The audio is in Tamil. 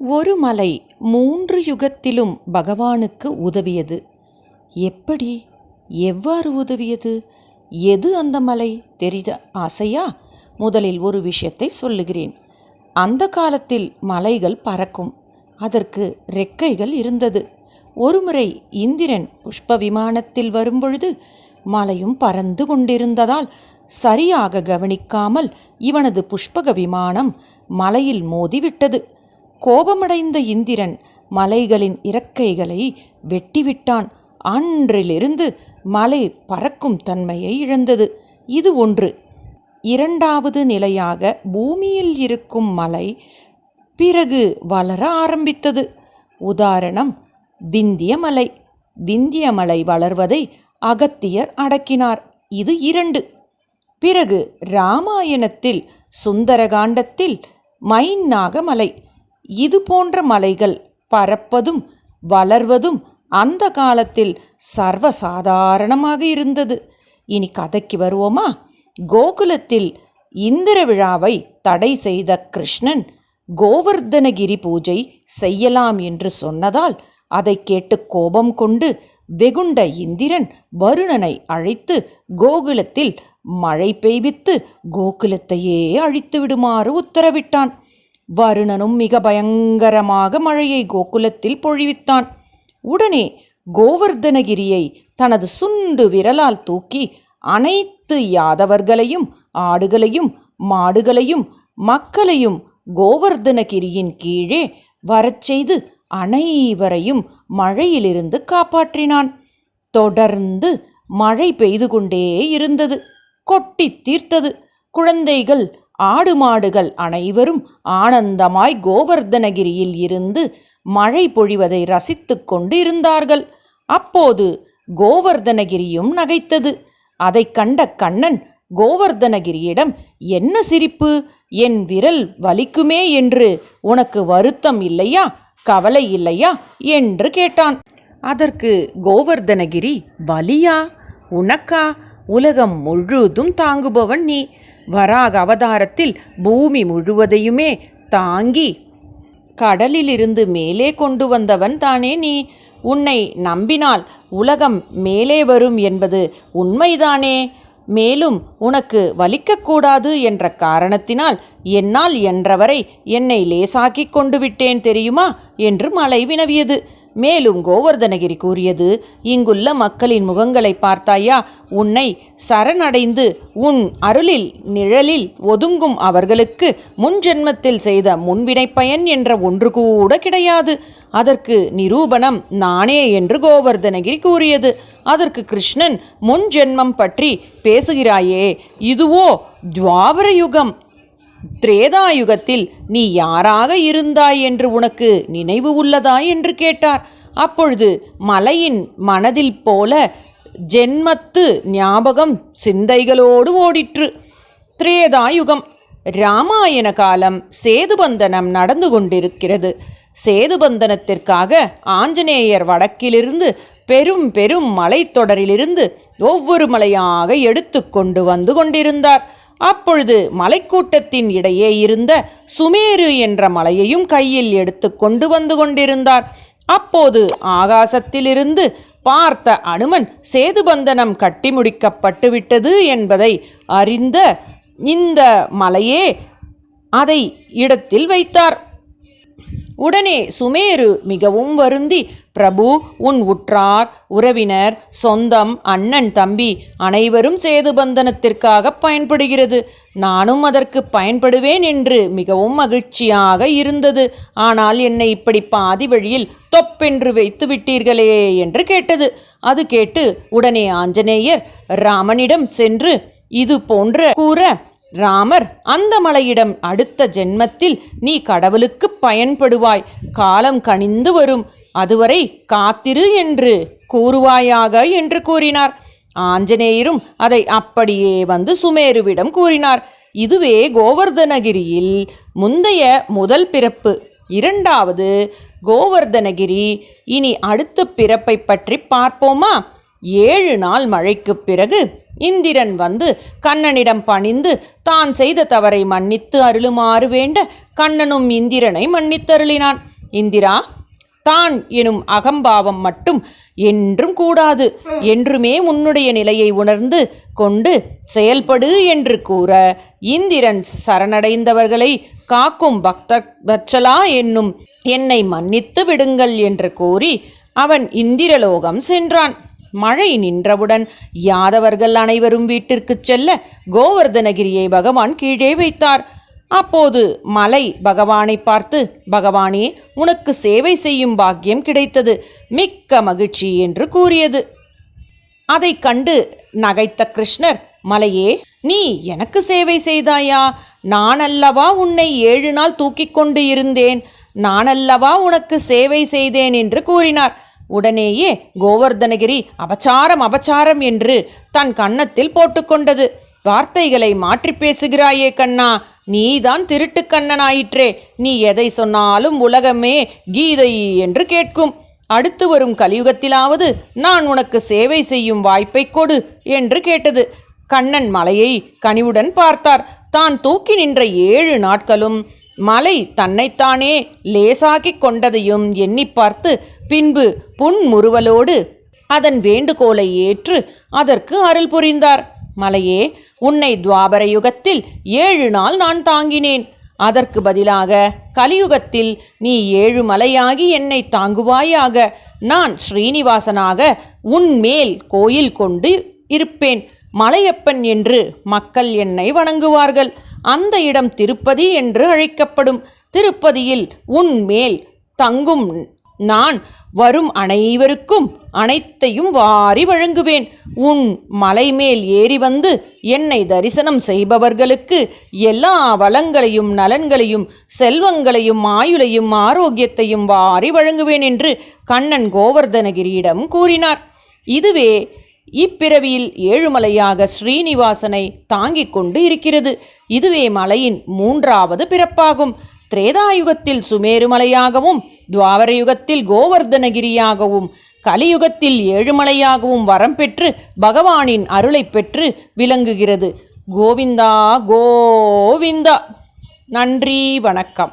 ஒரு மலை மூன்று யுகத்திலும் பகவானுக்கு உதவியது. எப்படி? எவ்வாறு உதவியது? எது அந்த மலை? தெரித ஆசையா? முதலில் ஒரு விஷயத்தை சொல்லுகிறேன். அந்த காலத்தில் மலைகள் பறக்கும். அதற்கு ரெக்கைகள் இருந்தது. ஒருமுறை இந்திரன் புஷ்ப விமானத்தில் வரும்பொழுது மலையும் பறந்து கொண்டிருந்ததால் சரியாக கவனிக்காமல் இவனது புஷ்பக விமானம் மலையில் மோதிவிட்டது. கோபமடைந்த இந்திரன் மலைகளின் இறக்கைகளை வெட்டிவிட்டான். அன்றிலிருந்து மலை பறக்கும் தன்மையை இழந்தது. இது ஒன்று. இரண்டாவது நிலையாக பூமியில் இருக்கும் மலை பிறகு வளர ஆரம்பித்தது. உதாரணம் விந்திய மலை. விந்திய மலை வளர்வதை அகத்தியர் அடக்கினார். இது இரண்டு. பிறகு ராமாயணத்தில் சுந்தரகாண்டத்தில் மைன்னாக மலை இது போன்ற மலைகள் பறப்பதும் வளர்வதும் அந்த காலத்தில் சர்வசாதாரணமாக இருந்தது. இனி கதைக்கு வருவோமா? கோகுலத்தில் இந்திர விழாவை தடை செய்த கிருஷ்ணன் கோவர்தனகிரி பூஜை செய்யலாம் என்று சொன்னதால் அதை கேட்டு கோபம் கொண்டு வெகுண்ட இந்திரன் வருணனை அழைத்து கோகுலத்தில் மழை பெய்வித்து கோகுலத்தையே அழித்து விடுமாறு உத்தரவிட்டான். வருணனும் மிக பயங்கரமாக மழையை கோகுலத்தில் பொழிவித்தான். உடனே கோவர்தனகிரியை தனது சுண்டு விரலால் தூக்கி அனைத்து யாதவர்களையும் ஆடுகளையும் மாடுகளையும் மக்களையும் கோவர்தனகிரியின் கீழே வரச் செய்து அனைவரையும் மழையிலிருந்து காப்பாற்றினான். தொடர்ந்து மழை பெய்து கொண்டே இருந்தது. கொட்டி தீர்த்தது. குழந்தைகள் ஆடு மாடுகள் அனைவரும் ஆனந்தமாய் கோவர்தனகிரியில் இருந்து மழை பொழிவதை ரசித்து கொண்டு இருந்தார்கள் அப்போது கோவர்தனகிரியும் நகைத்தது. அதை கண்ட கண்ணன் கோவர்தனகிரியிடம் என்ன சிரிப்பு? என் விரல் வலிக்குமே என்று உனக்கு வருத்தம் இல்லையா? கவலை இல்லையா? என்று கேட்டான். அதற்கு கோவர்தனகிரி வலியா? உனக்கா? உலகம் முழுதும் தாங்குபவன் நீ. வராக அவதாரத்தில் பூமி முழுவதையுமே தாங்கி கடலிலிருந்து மேலே கொண்டு வந்தவன் தானே நீ? உன்னை நம்பினால் உலகம் மேலே வரும் என்பது உண்மைதானே? மேலும் உனக்கு வலிக்கக்கூடாது என்ற காரணத்தினால் என்னால் என்றவரை என்னை லேசாக்கிக் கொண்டு விட்டேன் தெரியுமா? என்று மலை வினவியது. மேலும் கோவர்தனகிரி கூறியது இங்குள்ள மக்களின் முகங்களை பார்த்தாயா உன்னை சரணடைந்து உன் அருளில் நிழலில் ஒதுங்கும் அவர்களுக்கு முன் ஜென்மத்தில் செய்த முன்வினை பயன் என்ற ஒன்று கூட கிடையாது. அதற்கு நிரூபணம் நானே என்று கோவர்தனகிரி கூறியது. அதற்கு கிருஷ்ணன் முன் ஜென்மம் பற்றி பேசுகிறாயே இதுவோ துவாபர யுகம் திரேதாயுகத்தில் நீ யாராக இருந்தாய் என்று உனக்கு நினைவு உள்ளதா என்று கேட்டார். அப்பொழுது மலையின் மனதில் போல ஜென்மத்து ஞாபகம் சிந்தைகளோடு ஓடிற்று. திரேதாயுகம் ராமாயண காலம் சேதுபந்தனம் நடந்து கொண்டிருக்கிறது. சேதுபந்தனத்திற்காக ஆஞ்சநேயர் வடக்கிலிருந்து பெரும் பெரும் மலைத்தொடரிலிருந்து ஒவ்வொரு மலையாக எடுத்து கொண்டு வந்து கொண்டிருந்தார். அப்பொழுது மலைக்கூட்டத்தின் இடையே இருந்த சுமேரு என்ற மலையையும் கையில் எடுத்து கொண்டு வந்து கொண்டிருந்தார். அப்போது ஆகாசத்திலிருந்து பார்த்த அனுமன் சேதுபந்தனம் கட்டி முடிக்கப்பட்டு விட்டது என்பதை அறிந்த இந்த மலையே அதை இடத்தில் வைத்தார். உடனே சுமேரு மிகவும் வருந்தி பிரபு உன் உற்றார் உறவினர் சொந்தம் அண்ணன் தம்பி அனைவரும் சேதுபந்தனத்திற்காக பயன்படுகிறது. நானும் அதற்கு பயன்படுவேன் என்று மிகவும் மகிழ்ச்சியாக இருந்தது. ஆனால் என்னை இப்படி பாதி வழியில் தொப்பென்று வைத்து விட்டீர்களே என்று கேட்டது. அது கேட்டு உடனே ஆஞ்சநேயர் ராமனிடம் சென்று இது போன்ற கூற ராமர் அந்த மலையிடம் அடுத்த ஜென்மத்தில் நீ கடவுளுக்கு பயன்படுவாய். காலம் கனிந்து வரும். அதுவரை காத்திரு என்று கூறுவாயாக என்று கூறினார். ஆஞ்சநேயரும் அதை அப்படியே வந்து சுமேருவிடம் கூறினார். இதுவே கோவர்தனகிரியில் முந்தைய முதல் பிறப்பு. இரண்டாவது கோவர்தனகிரி. இனி அடுத்த பிறப்பை பற்றி பார்ப்போமா? ஏழு நாள் மழைக்குப் பிறகு இந்திரன் வந்து கண்ணனிடம் பணிந்து தான் செய்த தவறை மன்னித்து அருளுமாறு வேண்ட கண்ணனும் இந்திரனை மன்னித்தருளினான். இந்திரா தான் எனும் அகம்பாவம் மட்டும் என்றும் கூடாது. என்றுமே உன்னுடைய நிலையை உணர்ந்து கொண்டு செயல்படு என்று கூற இந்திரன் சரணடைந்தவர்களை காக்கும் பக்த பச்சலா என்னும் என்னை மன்னித்து விடுங்கள் என்று கூறி அவன் இந்திரலோகம் சென்றான். மழை நின்றவுடன் யாதவர்கள் அனைவரும் வீட்டிற்குச் செல்ல கோவர்தனகிரியை பகவான் கீழே வைத்தார். அப்போது மலை பகவானை பார்த்து பகவானே உனக்கு சேவை செய்யும் பாக்கியம் கிடைத்தது. மிக்க மகிழ்ச்சி என்று கூறியது. அதைக் கண்டு நகைத்த கிருஷ்ணர் மலையே நீ எனக்கு சேவை செய்தாயா? நான் அல்லவா உன்னை ஏழு நாள் தூக்கிக் கொண்டு இருந்தேன். நான் அல்லவா உனக்கு சேவை செய்தேன் என்று கூறினார். உடனேயே கோவர்தனகிரி அபச்சாரம் அபச்சாரம் என்று தன் கன்னத்தில் போட்டுக்கொண்டது. வார்த்தைகளை மாற்றி பேசுகிறாயே கண்ணா நீதான் திருட்டு கண்ணனாயிற்றே. நீ எதை சொன்னாலும் உலகமே கீதை என்று கேட்கும். அடுத்து வரும் கலியுகத்திலாவது நான் உனக்கு சேவை செய்யும் வாய்ப்பை கொடு என்று கேட்டது. கண்ணன் மலையை கனிவுடன் பார்த்தார். தான் தூக்கி நின்ற ஏழு நாட்களும் மலை தன்னைத்தானே லேசாக்கிக் கொண்டதையும் எண்ணி பார்த்து பின்பு புன்முறுவலோடு அதன் வேண்டுகோளை ஏற்று அதற்கு அருள் புரிந்தார். மலையே உன்னை துவாபர யுகத்தில் ஏழு நாள் நான் தாங்கினேன். அதற்கு பதிலாக கலியுகத்தில் நீ ஏழு மலையாகி என்னை தாங்குவாயாக. நான் ஸ்ரீனிவாசனாக உன்மேல் கோயில் கொண்டு இருப்பேன். மலையப்பன் என்று மக்கள் என்னை வணங்குவார்கள். அந்த இடம் திருப்பதி என்று அழைக்கப்படும். திருப்பதியில் உன் மேல் தங்கும் நான் வரும் அனைவருக்கும் அனைத்தையும் வாரி வழங்குவேன். உன் மலை மேல் ஏறி வந்து என்னை தரிசனம் செய்பவர்களுக்கு எல்லா வளங்களையும் நலன்களையும் செல்வங்களையும் ஆயுளையும் ஆரோக்கியத்தையும் வாரி வழங்குவேன் என்று கண்ணன் கோவர்தனகிரியிடம் கூறினார். இதுவே இப்பிறவியில் ஏழுமலையாக ஸ்ரீனிவாசனை தாங்கிக் கொண்டு இருக்கிறது. இதுவே மலையின் மூன்றாவது பிறப்பாகும். திரேதாயுகத்தில் சுமேருமலையாகவும் துவாபர யுகத்தில் கோவர்தனகிரியாகவும் கலியுகத்தில் ஏழுமலையாகவும் வரம் பெற்று பகவானின் அருளை பெற்று விளங்குகிறது. கோவிந்தா கோவிந்தா. நன்றி வணக்கம்.